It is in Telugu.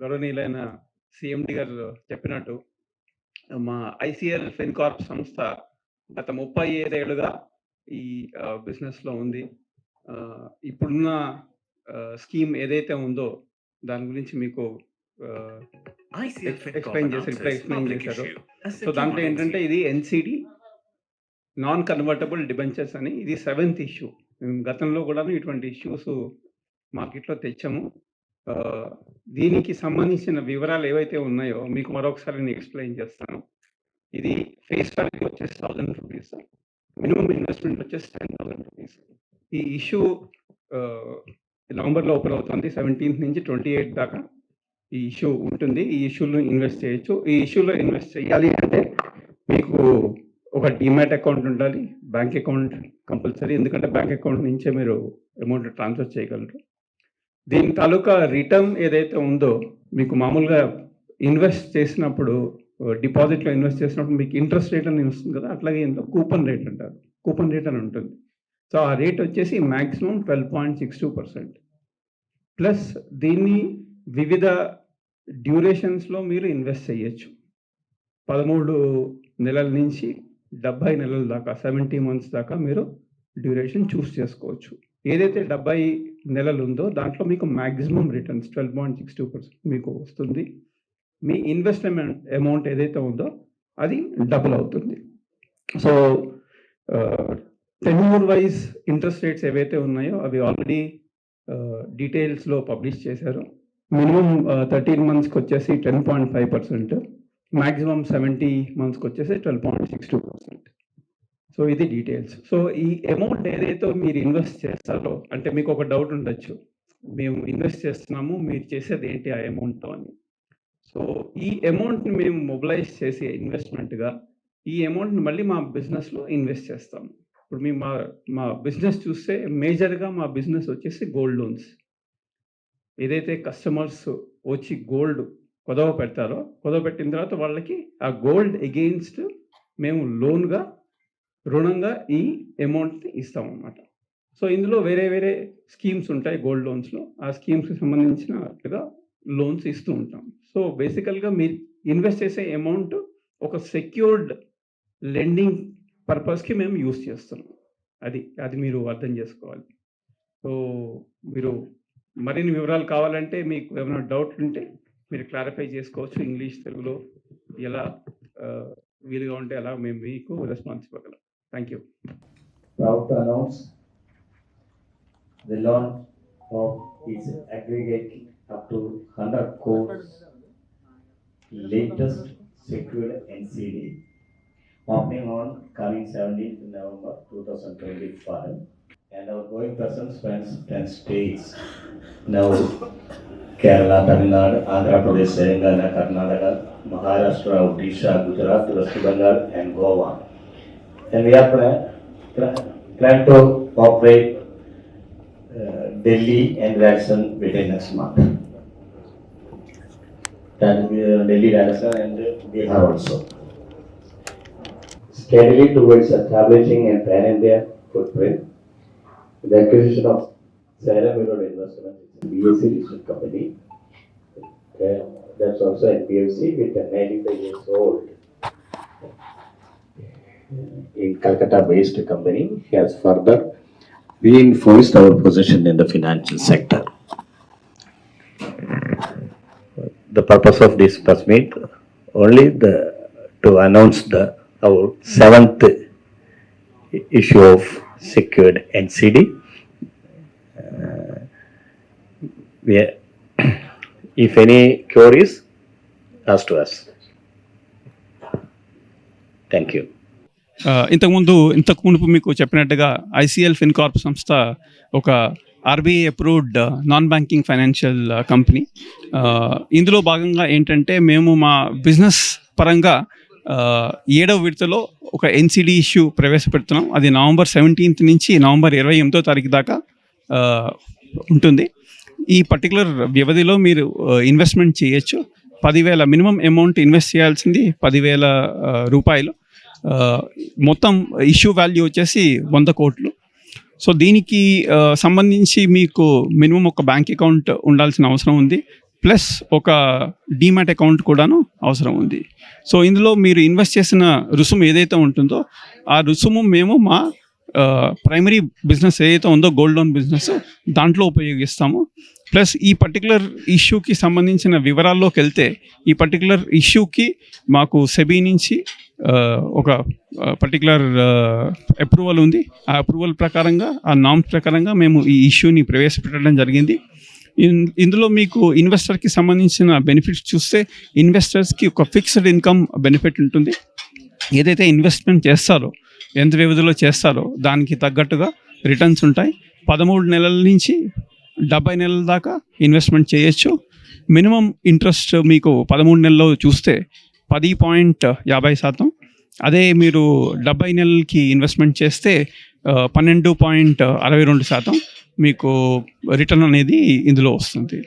గౌరవనీయులైన సిఎండి గారు చెప్పినట్టు మా ఐసిఎల్ ఫిన్కార్ప్ సంస్థ గత ముప్పై ఐదేళ్ళుగా ఈ బిజినెస్లో ఉంది. ఇప్పుడున్న స్కీమ్ ఏదైతే ఉందో దాని గురించి మీకు ఎక్స్ప్లెయిన్ చేశారు ఇప్పుడే ఎక్స్ప్లెయిన్ చేశారు. సో దాంట్లో ఏంటంటే ఇది ఎన్సిడి నాన్ కన్వర్టబుల్ డిబెంచర్స్ అని. ఇది సెవెంత్ ఇష్యూ. మేము గతంలో కూడా ఇటువంటి ఇష్యూస్ మార్కెట్లో తెచ్చాము. దీనికి సంబంధించిన వివరాలు ఏవైతే ఉన్నాయో మీకు మరొకసారి నేను ఎక్స్ప్లెయిన్ చేస్తాను. ఇది ఫేస్ వాల్యూ వచ్చేసి థౌసండ్ రూపీస్ మినిమం ఇన్వెస్ట్మెంట్ వచ్చేసి టెన్ థౌసండ్ రూపీస్ ఈ ఇష్యూ నవంబర్లో ఓపెన్ అవుతుంది సెవెంటీన్త్ నుంచి ట్వంటీ ఎయిట్ దాకా ఈ ఇష్యూ ఉంటుంది. ఈ ఇష్యూలో ఇన్వెస్ట్ చేయొచ్చు. ఈ ఇష్యూలో ఇన్వెస్ట్ చేయాలి అంటే మీకు ఒక డిమాట్ అకౌంట్ ఉండాలి బ్యాంక్ అకౌంట్ కంపల్సరీ. ఎందుకంటే బ్యాంక్ అకౌంట్ నుంచే మీరు అమౌంట్ ట్రాన్స్ఫర్ చేయగలరు. దీని తాలూకా రిటర్న్ ఏదైతే ఉందో మీకు మామూలుగా ఇన్వెస్ట్ చేసినప్పుడు డిపాజిట్లో ఇన్వెస్ట్ చేసినప్పుడు మీకు ఇంట్రెస్ట్ రేట్ అని వస్తుంది కదా అట్లాగే ఇందులో కూపన్ రేట్ అంటారు. కూపన్ రేట్ అని ఉంటుంది. సో ఆ రేట్ వచ్చేసి maximum twelve point six two percent plus దీన్ని వివిధ డ్యూరేషన్స్లో మీరు ఇన్వెస్ట్ చేయొచ్చు. పదమూడు నెలల నుంచి డెబ్బై నెలల దాకా సెవెంటీ మంత్స్ దాకా మీరు డ్యూరేషన్ చూస్ చేసుకోవచ్చు. ఏదైతే డెబ్బై నెలలు ఉందో దాంట్లో మీకు maximum returns twelve point six two percent మీకు వస్తుంది. మీ ఇన్వెస్ట్మెంట్ అమౌంట్ ఏదైతే ఉందో అది డబుల్ అవుతుంది. So tenure wise interest rates ఏవైతే ఉన్నాయో అవి ఆల్రెడీ డీటెయిల్స్లో పబ్లిష్ చేశారు. మినిమం థర్టీన్ మంత్స్కి వచ్చేసి ten point five percent maximum seventy మంత్స్కి వచ్చేసి twelve point six two percent so ఇది డీటెయిల్స్. సో ఈ అమౌంట్ ఏదైతే మీరు ఇన్వెస్ట్ చేస్తారో అంటే మీకు ఒక డౌట్ ఉండొచ్చు. మేము ఇన్వెస్ట్ చేస్తున్నాము మీరు చేసేది ఏంటి ఆ అమౌంట్ అని. సో ఈ అమౌంట్ని మేము మొబిలైజ్ చేసే ఇన్వెస్ట్మెంట్గా ఈ అమౌంట్ని మళ్ళీ మా బిజినెస్లో ఇన్వెస్ట్ చేస్తాము ఇప్పుడు మేము మా మా బిజినెస్ చూస్తే మేజర్గా మా బిజినెస్ వచ్చేసి గోల్డ్ లోన్స్. ఏదైతే కస్టమర్స్ వచ్చి గోల్డ్ కొదవ పెడతారో కొదవ పెట్టిన తర్వాత వాళ్ళకి ఆ గోల్డ్ ఎగెయిన్స్ట్ మేము లోన్గా రుణంగా ఈ అమౌంట్ని ఇస్తాం అన్నమాట సో ఇందులో వేరే వేరే స్కీమ్స్ ఉంటాయి గోల్డ్ లోన్స్లో ఆ స్కీమ్స్కి సంబంధించినట్లుగా లోన్స్ ఇస్తూ ఉంటాం. సో బేసికల్గా మీరు ఇన్వెస్ట్ చేసే అమౌంట్ ఒక సెక్యూర్డ్ లెండింగ్ పర్పస్కి మేము యూస్ చేస్తున్నాం. అది అది మీరు అర్థం చేసుకోవాలి. సో మీరు మరిన్ని వివరాలు కావాలంటే మీకు ఏమైనా డౌట్ ఉంటే మీరు క్లారిఫై చేసుకోవచ్చు. ఇంగ్లీష్ తెలుగులో ఎలా వీలుగా ఉంటే అలా మేము మీకు రెస్పాన్స్ ఇవ్వగలం. Thank you. Proud to announce the launch of its aggregate up to 100 cores latest secured NCD opening on coming 17th November 2025 and our going person spans 10 states now Kerala, Tamil Nadu, Andhra Pradesh, Telangana, Karnataka, Maharashtra, Odisha, Gujarat, West Bengal and Goa. And we are plan, plan to operate uh, Delhi and Rajasthan within next month. That we are Delhi, Rajasthan and Bihar also. Steadily towards establishing a pan-India footprint, the acquisition of Investments, it's a BSC listed company. Uh, That's also NBFC with a ninety-five years old in Calcutta-based company has further reinforced our position in the financial sector. The purpose of this press meet, only the, to announce the, our seventh issue of secured NCD. Uh, We, if any queries, ask to us. Thank you. ఇంతకుముందు ఇంతకు మునుపు మీకు చెప్పినట్టుగా ఐసీఎల్ ఫిన్కార్ప్ సంస్థ ఒక RBI approved non banking financial company ఇందులో భాగంగా ఏంటంటే మేము మా బిజినెస్ పరంగా ఏడవ విడతలో ఒక ఎన్సిడి ఇష్యూ ప్రవేశపెడుతున్నాం. అది నవంబర్ సెవెంటీన్త్ నుంచి నవంబర్ ఇరవై ఎనిమిదో తారీఖు దాకా ఉంటుంది. ఈ పర్టికులర్ వ్యవధిలో మీరు ఇన్వెస్ట్మెంట్ చేయొచ్చు. పదివేల మినిమం అమౌంట్ ఇన్వెస్ట్ చేయాల్సింది పదివేల రూపాయలు. మొత్తం ఇష్యూ వాల్యూ వచ్చేసి వంద కోట్లు. సో దీనికి సంబంధించి మీకు మినిమం ఒక బ్యాంక్ అకౌంట్ ఉండాల్సిన అవసరం ఉంది. ప్లస్ ఒక డీమాట్ అకౌంట్ కూడాను అవసరం ఉంది. సో ఇందులో మీరు ఇన్వెస్ట్ చేసిన రుసుము ఏదైతే ఉంటుందో ఆ రుసుము మేము మా ప్రైమరీ బిజినెస్ ఏదైతే ఉందో గోల్డ్ లోన్ బిజినెస్ దాంట్లో ఉపయోగిస్తాము. ప్లస్ ఈ పర్టికులర్ ఇష్యూకి సంబంధించిన వివరాల్లోకి వెళ్తే ఈ పర్టికులర్ ఇష్యూకి మాకు సెబీ నుంచి ఒక పర్టికులర్ అప్రూవల్ ఉంది. ఆ అప్రూవల్ ప్రకారంగా ఆ నామ్స్ ప్రకారంగా మేము ఈ ఇష్యూని ప్రవేశపెట్టడం జరిగింది. ఇన్- ఇందులో మీకు ఇన్వెస్టర్కి సంబంధించిన బెనిఫిట్స్ చూస్తే ఇన్వెస్టర్స్కి ఒక ఫిక్స్డ్ ఇన్కమ్ బెనిఫిట్ ఉంటుంది. ఏదైతే ఇన్వెస్ట్మెంట్ చేస్తారో ఎంత వ్యవధిలో చేస్తారో దానికి తగ్గట్టుగా రిటర్న్స్ ఉంటాయి. పదమూడు నెలల నుంచి డెబ్బై నెలల దాకా ఇన్వెస్ట్మెంట్ చేయొచ్చు. మినిమం ఇంట్రెస్ట్ మీకు పదమూడు నెలల్లో చూస్తే పది పాయింట్ యాభై శాతం. అదే మీరు డెబ్బై నెలలకి ఇన్వెస్ట్మెంట్ చేస్తే పన్నెండు పాయింట్ అరవై రెండు శాతం మీకు రిటర్న్ అనేది ఇందులో వస్తుంది.